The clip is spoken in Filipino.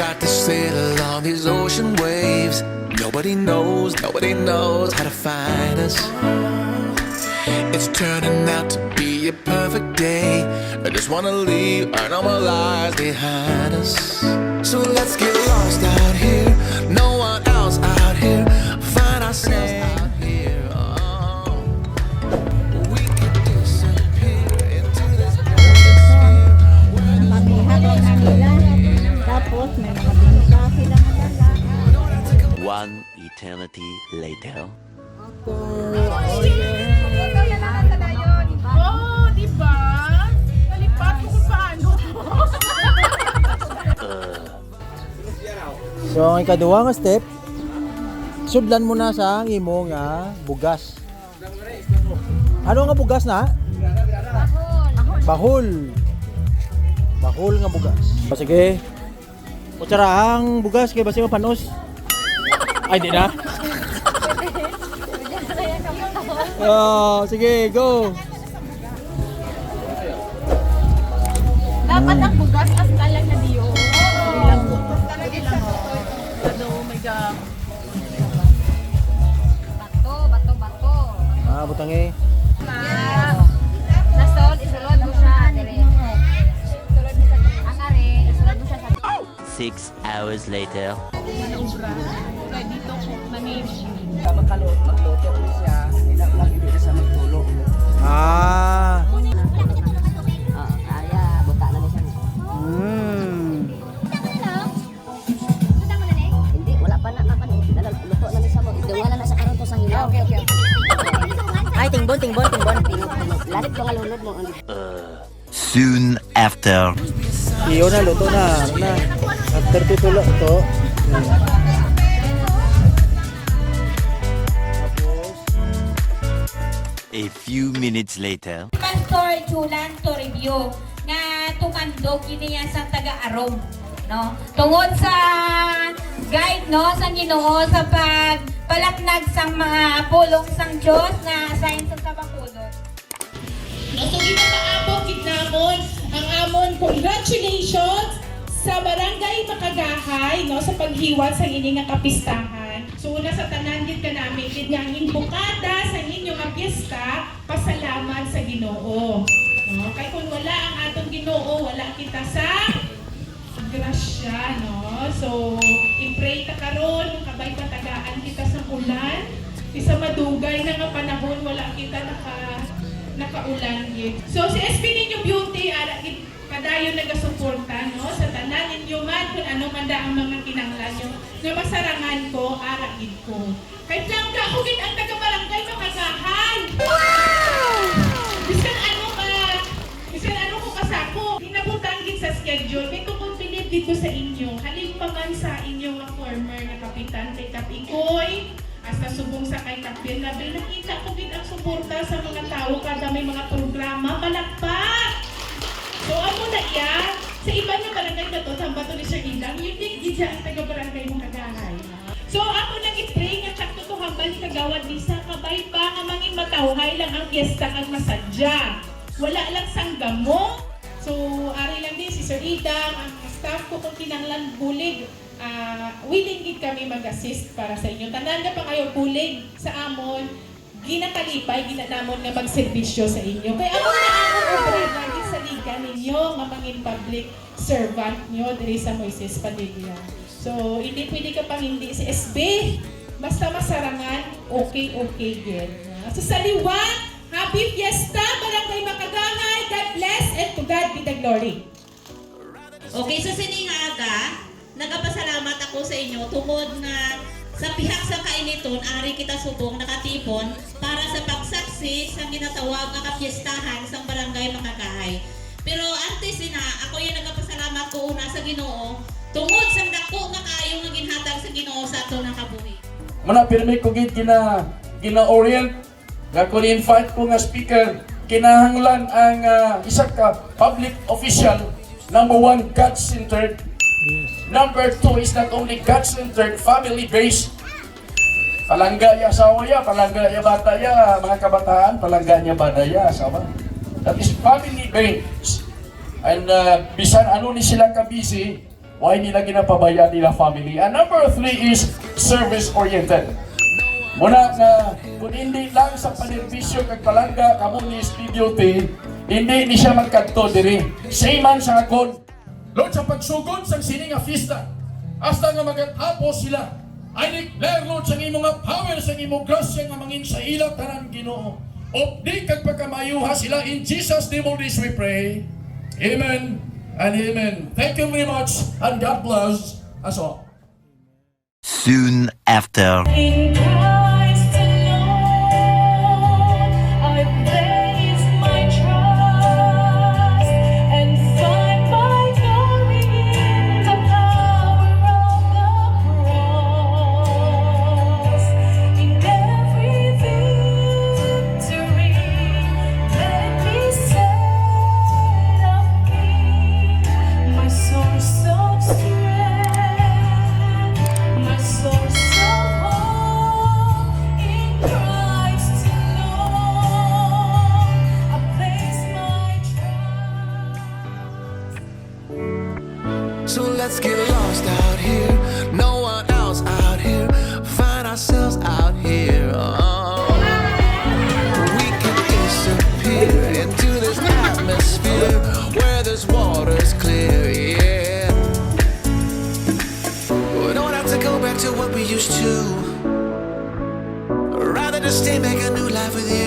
got to sail along these ocean waves. Nobody knows, nobody knows how to find us. It's turning out to be a perfect day. I just wanna leave our normal lives behind us. So let's get lost Tapos may mga bingkahe lang na dala. One eternity later. Oh, di ba? Nalipat ko kung paano. So ang ikaduha nga step, sudlan mo na sa imo nga bugas. Ano nga bugas na? Bahol. Bahol nga bugas. Sige. Kutsara ang bugas kay basi mapanos. Ay di na. Oh, sige, go. Dapat ang bugas as kalang na diyo. Ilang lang. Ano, my God. Bato, bato, bato. Ah, butang eh. Nasod, Six hours later. Kaya dito ko. Ah. Kaya buta na siya. Hmm. Hindi, wala pa na naman. Dala, luto na siya mo. Ito, wala na sa to sa hilaw. Okay, okay, Ay, tingbon, tingbon, tingbon. Lalit ko nga lulod mo. Soon after. Iyo na, luto na. Ano na. After tutulo ito. A few minutes later. Pastor Chulan to review nga tumandog kiniya sa taga-arom no tungod sa guide no sa Ginoo sa pagpalaknag sang mga pulong sang Dios na assigned sa congratulations sa Barangay Makagahay no sa paghiwat sa inyong kapistahan. So una sa tanan gid ka namin gid nga imbukada sa inyong nga pasalamat sa Ginoo. No, kay kung wala ang atong Ginoo, wala kita sa grasya, no? So, i-pray ta karon, kabay patagaan kita sa ulan. Isa madugay na nga panahon, wala kita naka nakaulan gid. So, si SP ninyo beauty, ara gid padayon nagasuporta, no? Sa tanan ninyo man, kung ano man da ang mga kinanglan nyo, nga masarangan ko, ara gid ko. Kay Blanca, ako gid ang taga-barangay makagahan. Bisan ano ka, bisan ano ko kasako, inabutan gid sa schedule. May tukod pinip dito sa inyo. Halin pa man sa inyo nga former na kapitan kay Kapikoy, hasta subong sa kay Kapil Labil, nakita ko gid ang suporta sa mga tao kada may mga programa, palakpak! So amo na iya, sa iba nga barangay na to, tamba to ni Sir Ilang, yun din gid siya ang taga-barangay mo kagahay. So ako nang i-pray nga sakto to hambal kagawad ni sa kabay pa nga mangin matawhay lang ang piyesta kag masadya. Wala lang sang gamo. So ari lang din si Sir Idang, ang staff ko kung kinanglan bulig. ah, willing gid kami mag-assist para sa inyo. Tanan na pa kayo bulig sa amon ginakalipay, ginanamon nga magserbisyo sa inyo. Kaya ako na ako obra lagi sa liga ninyo, nga mangin public servant nyo diri sa Moises Padilla. So, hindi pwede ka pang hindi si SB. Basta masarangan, okay, okay, good. So, sa liwan, Happy Fiesta, Barangay Makagangay, God bless, and to God be the glory. Okay, so sining aga, nagapasalamat ako sa inyo tungod na sa pihak sa kainiton, ari kita subong nakatipon para sa pagsaksi sa ginatawag nga kapiestahan sa sa Ginoo tungod sa dako nga kayo nga ginhatag sa Ginoo sa ato ng kabuhi. Muna pirmi ko gid gina gina-orient nga kung invite ko nga speaker. Kinahanglan ang ah, isa ka public official number one God-centered number two is not only God-centered family-based palangga ya asawa ya palangga ya bata ya mga kabataan palangga niya bata ya asawa. That is family-based and ah, bisan ano ni sila ka busy why nila ginapabayaan nila family. And number three is service-oriented. Muna nga, kung hindi lang sa panerbisyo kag palangga kamo ni SPDOT, hindi ni siya magkadto diri. Same man sa akon. Lord, sa pagsugod sa sini nga fiesta, hasta nga magatapos sila, I declare, Lord, sa imong nga power, sa imong grasya nga mangin sa ilang tanan ginoo. O di kag pagkamayuha sila, in Jesus' name we pray. Amen and amen. Thank you very much and God bless us all. Soon after. Used to. Rather just stay, make a new life with you.